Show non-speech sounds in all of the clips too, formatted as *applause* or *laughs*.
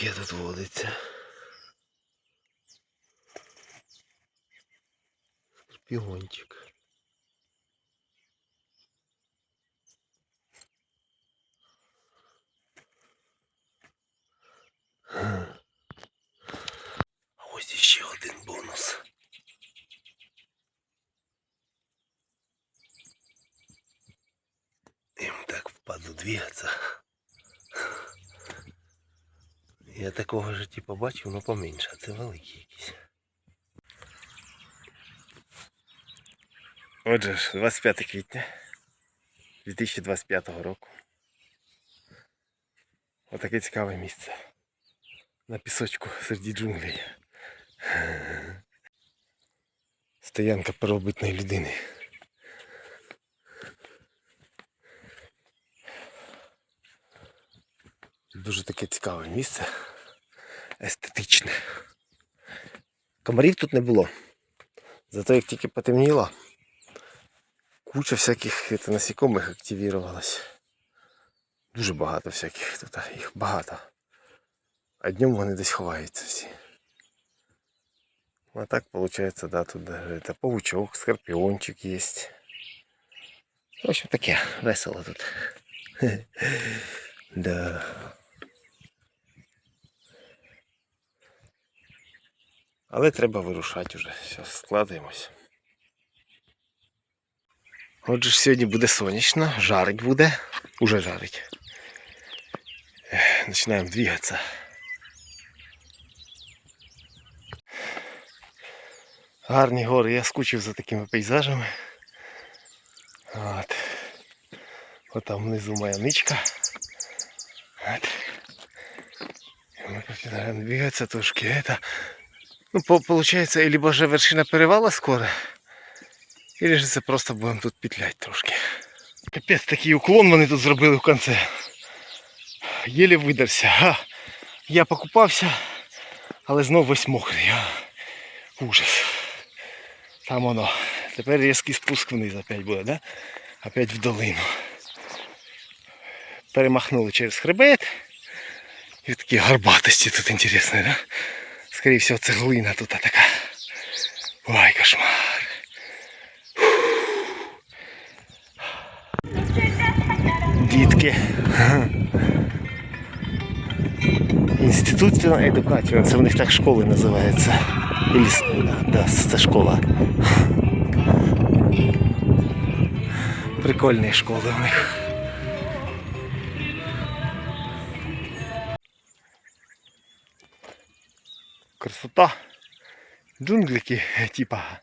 таке тут водиться? Скорпіончик. А ось іще один бонус. Им так впаду двигаться. Я такого ж типу бачив, ну поменше, а це великі якісь. Отже ж, 25 квітня 2025 року. Отаке цікаве місце. На пісочку серед джунглей. Стоянка первобитної людини. Дуже таке цікаве місце. Естетичне. Комарів тут не було. Зато як тільки потемніло, куча всяких это, насекомих активувалась. Дуже багато всяких тут, їх багато. А днем вони десь ховаються всі. А так получается, да, тут это паучок, скорпиончик есть. В общем, таке, весело тут. *laughs* Да. Але треба вирушати вже. Все, складаємось. Отже ж сьогодні буде сонячно, жарить буде. Уже жарить. Починаємо двигатися. Гарні гори, я скучив за такими пейзажами. От. От там внизу моя ничка. От. Ми починаємо двигатися трошки. Это... Ну, по- получается, либо же вершина перевала скоро, или же це просто будемо тут петлять трошки. Капець такий уклон вони тут зробили в кінці. Єле видерся. А, я покупався, але знов весь мокрий. А, ужас. Там воно. Тепер різкий спуск вниз опять буде, да? Опять в долину. Перемахнули через хребет. І такі горбатості тут інтересні, да? Скорее всего, це глина тут така. Ой, кошмар. Дітки. Інститут едукації, це в них так школи називається. Да, це школа. Прикольні школи у них. Красота. Джунглики, *laughs* типа.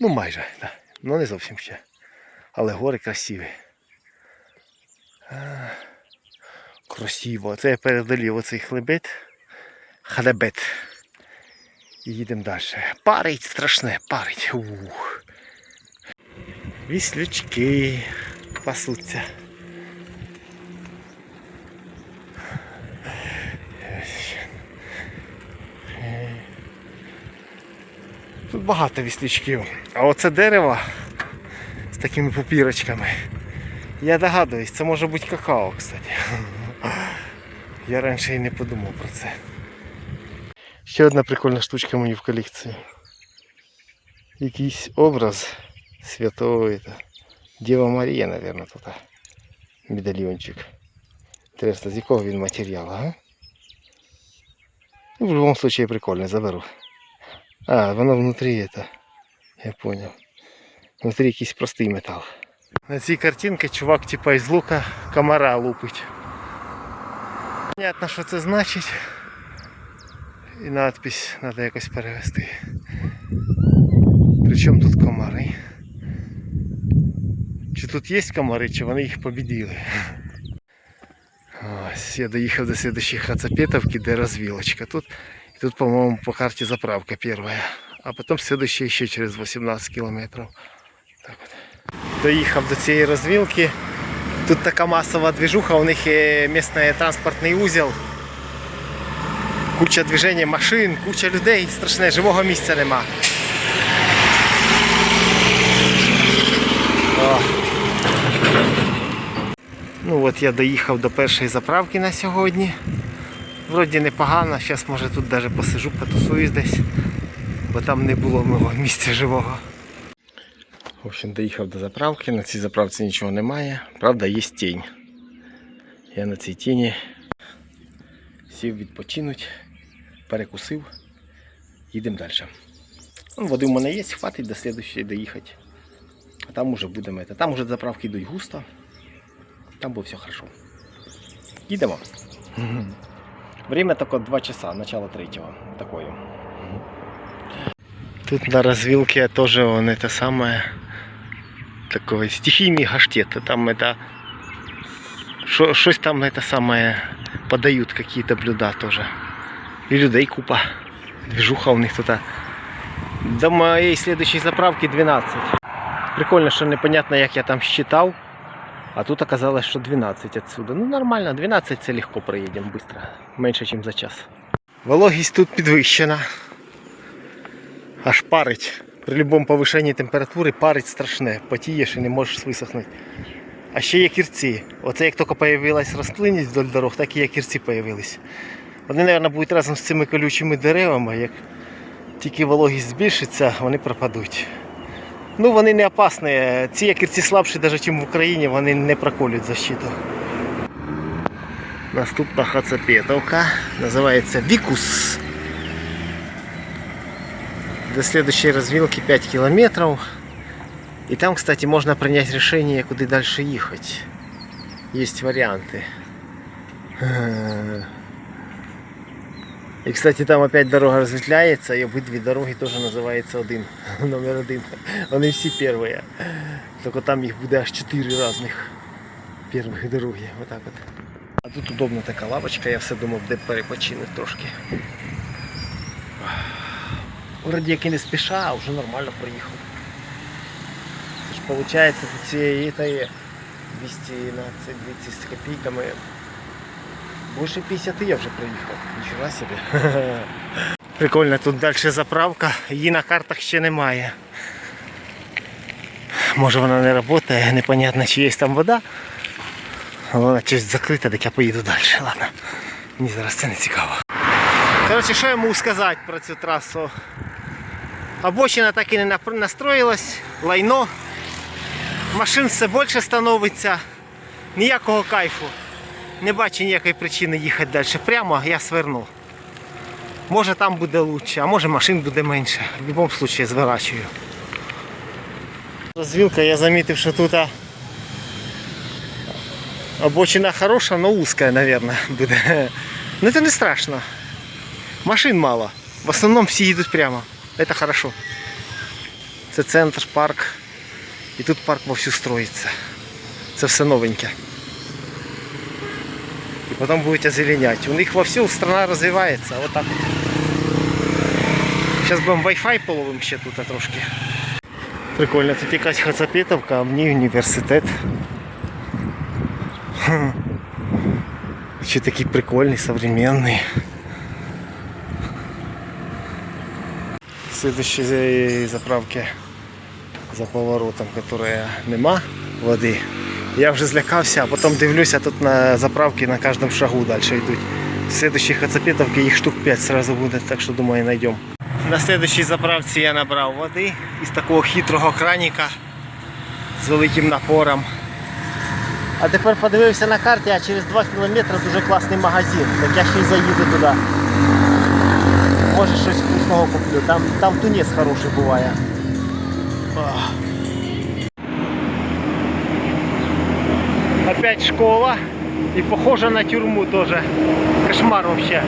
Ну майже, да. Ну не зовсім ще. Але гори красиві. Красиво. Це я передалів оцей хлебет. Хлебет. І їдемо далі. Парить страшне, парить. Віслючки пасуться. Багато віслючків. А оце дерево з такими пупірочками. Я догадуюсь, це може бути какао, кстати. *laughs* Я раніше і не подумав про це. Ще одна прикольна штучка мені в колекції. Якийсь образ святого это, Діва Марія, наверное, тут. Медальйончик. Інтересно, з якого він матеріалу, а? Ну, в любом случае прикольно, заберу. А, воно внутрі это. Я понял. Внутрі якийсь простий метал. На цій картинці чувак типа із лука комара лупить. Понятно, що це значить. І надпись треба якось перевести. Причому тут комари? Чи тут є комари, чи вони їх побідили? Ось, я доїхав до следующей Хацапетовки, де розвілочка. Тут, тут, по-моєму, по карті заправка перша. А потім следующая ще через 18 кілометрів. Так от. Доїхав до цієї розвілки. Тут така масова движуха, у них є місний транспортний узел. Куча движення машин, куча людей, страшне, живого місця нема. О. Ну от я доїхав до першої заправки на сьогодні. Вроді непогано, зараз може тут навіть посижу, потусуюсь десь, бо там не було мого *laughs* місця живого. В общем, доїхав до заправки, на цій заправці нічого немає. Правда, є тінь. Я на цій тіні сів відпочинуть, перекусив, їдемо далі. Ну, води в мене є, хватить до слідущої доїхати. А там уже будемо. це. Там уже заправки йдуть густо. Там буде все хорошо. Їдемо. *laughs* Время только 2 часа, начало третьего. Такое. Тут на развилке тоже он это самое такой стихийный гаштет. Там это щось там это самое подают какие-то блюда тоже. И людей купа. Движуха у них тут. До моей следующей заправки 12. Прикольно, що непонятно, як я там считав. А тут оказалось, що 12 отсюда. Ну нормально, 12 це легко проїдемо швидко. Менше, ніж за час. Вологість тут підвищена. Аж парить. При будь-якому повишенні температури парить страшне. Потієш і не можеш висохнути. А ще є кірці. Оце як тільки з'явилась рослинність вдоль дорог, так і є кірці з'явились. Вони, мабуть, будуть разом з цими колючими деревами. Як тільки вологість збільшиться, вони пропадуть. Ну, вони не опасні. Ці якірці слабші, навіть ніж в Україні, вони не проколють защиту. Наступна хацапетовка. Називається Вікус. До следующей развилки 5 километров. И там, кстати, можно принять решение, куда дальше ехать. Есть варианты. И, кстати, там опять дорога разветвляется, и обидве дороги тоже называется один, *laughs* номер один. Вони всі первые. Только там їх буде аж 4 разных первых дороги. Вот так вот. А тут удобна така лавочка, я все думав, де перепочинути трошки. Вроді як і не спіша, а вже нормально проїхав. Це ж виходить до цієї тої 200 на це 200 з копійками. Більше 50 я вже приїхав. Нічого собі. *laughs* Прикольно, тут далі заправка, її на картах ще немає. Може вона не працює, непонятно чи є там вода. Але вона щось закрита, так я поїду далі. Ладно. Мені зараз це не цікаво. Коротше, що я можу сказати про цю трасу? Обочина так і не настроїлась, лайно. Машин все більше становиться. Ніякого кайфу. Не бачу ніякої причини їхати далі. Прямо я сверну. Може там буде краще, а може машин буде менше. В будь-якому випадку зворачую. Розвілка, я замітив, що тут обочина хороша, але узка, мабуть, буде. Ну це не страшно. Машин мало. В основному всі їдуть прямо. Это хорошо. Це центр, парк. І тут парк вовсю строїться. Це все новеньке. І потім будуть озеленять. У них вовсю страна розвивається. Вот так от. Зараз будемо Wi-Fi половим ще тут трошки. Прикольно, тут якась хацапетовка, а в ній університет. Хм. Ще такий прикольний, современний. следующей заправки за поворотом, которая нема води. Я вже злякався, а потім дивлюся, тут на заправки на кожному шагу далі йдуть. В следующей хацапетовке їх штук 5 сразу буде, так що думаю знайдемо. На следующей заправці я набрав води із такого хитрого краніка з великим напором. А тепер подивився на карті, а через 2 кілометри дуже класний магазин. Так я ще й заїду туди. Може щось вкусного куплю. Там, там тунець хороший буває. Опять школа. И похоже на тюрьму тоже. Кошмар вообще.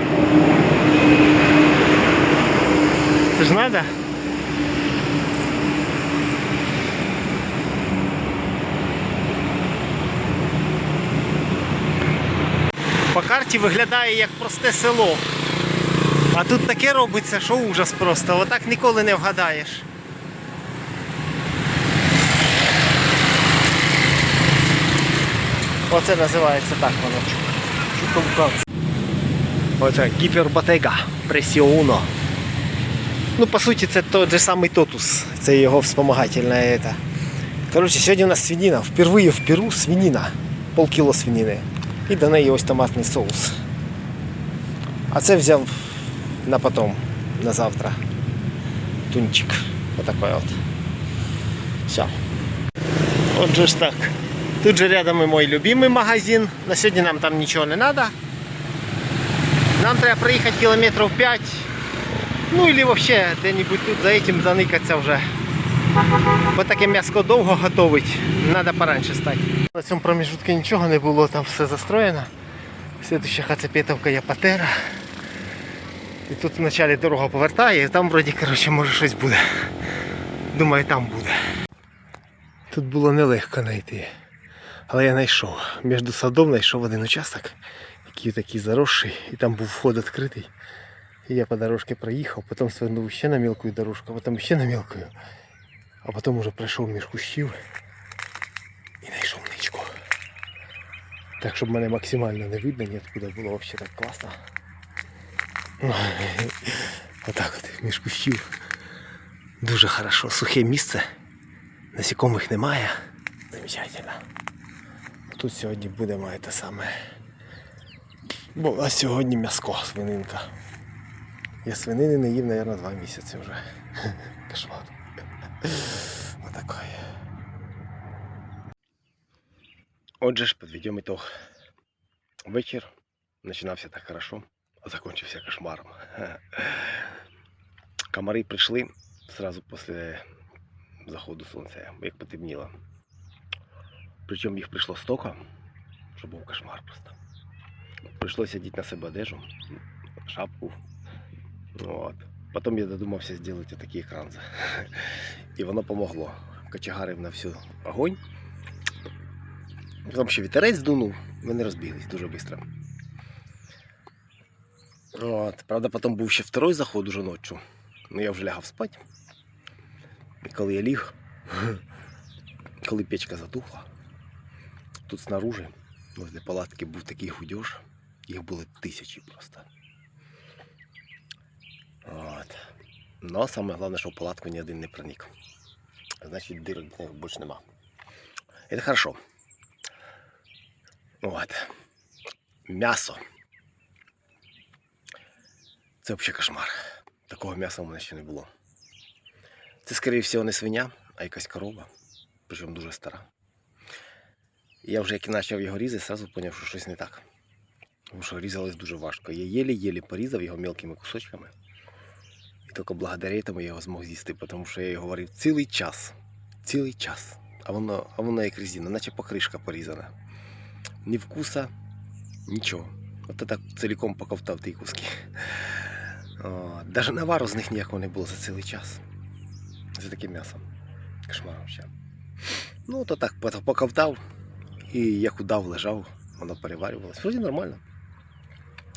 Это же надо? По карті виглядає як просте село. А тут таке робиться, що ужас просто. Отак ніколи не вгадаєш. Оце називається так воно. Чукавкавці. Оце гіпербатега пресіоно. Ну, по суті, це той же самий тотус. Це його вспомагательна. Это. Коротше, сьогодні у нас свинина. Впервые в Перу свинина. Полкіло свинини. І до неї ось томатний соус. А це взяв на потом, на завтра. Тунчик. Отакой от. Все. Отже ж так. Тут же рядом і мой любимий магазин. На сьогодні нам там нічого не треба. Нам треба проїхати кілометрів 5. Ну или вообще де-нибудь тут за этим заникатися вже. Бо таке м'яско довго готовить. Треба пораньше стати. На цьому проміжутку нічого не було, там все застроєно. Слідуща хацепетовка є патера. І тут вначалі дорога повертає, і там вроді, коротше, може щось буде. Думаю, там буде. Тут було нелегко знайти. Але я знайшов. Між садом знайшов один участок, який такий заросший, і там був вход відкритий. І я по дорожці проїхав, потім свернув ще на мілку дорожку, а потім ще на мілку. А потім уже пройшов між кущів і знайшов ничку. Так, щоб мене максимально не видно, ніоткуда було взагалі так класно. *laughs* Отак от, між кущів. Дуже хорошо. Сухе місце. Насікомих немає. Замечательно. Тут сьогодні будемо те саме. Бо у нас сьогодні м'яско, свининка. Я свинини не їв, мабуть, два місяці вже. *laughs* Кошмар. *laughs* Отакой. Отже ж, підведемо ітог. Вечір починався так хорошо, а закончився кошмаром. *laughs* Комари прийшли сразу після заходу сонця, як потемніло. Причому їх прийшло столько, що був кошмар просто. Прийшлося одіти на себе одежу, шапку. От. Потім я додумався зробити такий екран. І воно помогло. Кочегарив на всю огонь. Потім ще вітерець дунув, вони розбіглись дуже швидко. От. Правда, потім був ще второй заход уже ночі. Ну я вже лягав спати. І коли я ліг, *laughs* коли печка затухла, тут снаружи, возле палатки був такий гудеж, їх було тисячі просто. От. Но саме головне, що в палатку ні один не проник. Значить, дирок в них більше нема. Это хорошо. От. М'ясо. Це взагалі кошмар. Такого м'яса у мене ще не було. Це, скоріше всього, не свиня, а якась корова. Причому дуже стара. Я вже як і почав його різати, одразу зрозумів, що щось не так. Тому що різалось дуже важко. Я єлі-єлі порізав його мелкими кусочками. І тільки благодаря тому я його змог з'їсти, тому що я його варив цілий час. Цілий час. А воно, а воно як резина, наче покришка порізана. Ні вкуса, нічого. От я так цілком поковтав ті куски. Даже навару з них ніякого не було за цілий час. За таким м'ясом. Кошмар вообще. Ну, то так поковтав і як удав лежав, воно переварювалось. Вроді нормально.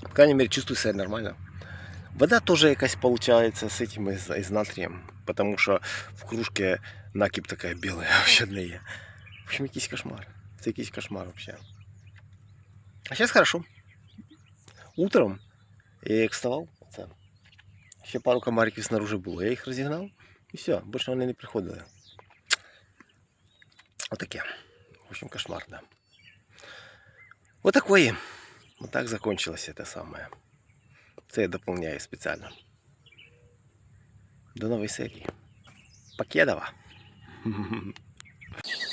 По крайней мере, чувствую себя нормально. Вода тоже якась получается с этим, из, из натрием. Потому что в кружке накип такая белая вообще неї. В общем, якийсь кошмар. Це якийсь кошмар вообще. А сейчас хорошо. Утром я як вставав, це, ще пару комариків снаружи було. Я їх розігнав і все, більше вони не приходили. Отаке. В общем, кошмар, да. Вот такое. Вот так закончилось это самое. Це я дополняю спеціально. До нової серії. Покедова. *laughs*